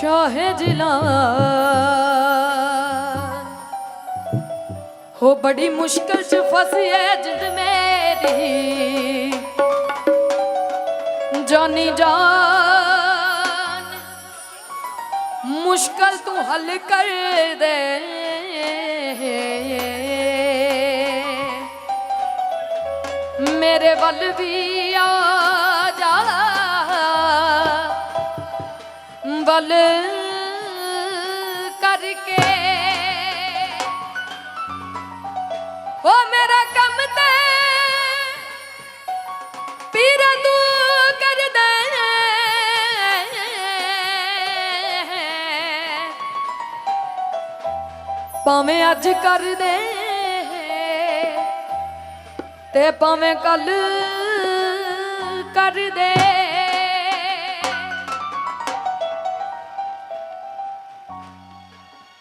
ਸ਼ਾਹ ਜਲਾਲ ਹੋ ਬੜੀ ਮੁਸ਼ਕਲ ਚ ਫਸੀ ਐ ਜਿੰਦ ਮੇਰੀ ਜਾਨੀ ਜਾਨ ਮੁਸ਼ਕਲ ਤੂੰ ਹੱਲ ਕਰ ਦੇ ਮੇਰੇ ਵੱਲ ਵੀ ਆ ਜਾ। ਵੱਲ ਕਰਕੇ। ਹੋ ਮੇਰਾ ਕੰਮ ਤੇ ਪੀਰ ਤੂੰ ਕਰਦਾ ਪਾਵੇਂ ਅੱਜ ਕਰਦੇ ਤੇ ਭਾਵੇਂ ਕੱਲ ਕਰ ਦੇ।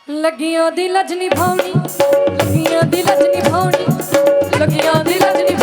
ਲੱਗੀਆਂ ਦੀ ਲਜਨੀ ਭਾਉਣੀ ਲੱਗੀਆਂ ਦੀ ਲਜਨੀ ਭਾਉਣੀ ਲੱਗੀਆਂ ਦੀ ਲਜਨੀ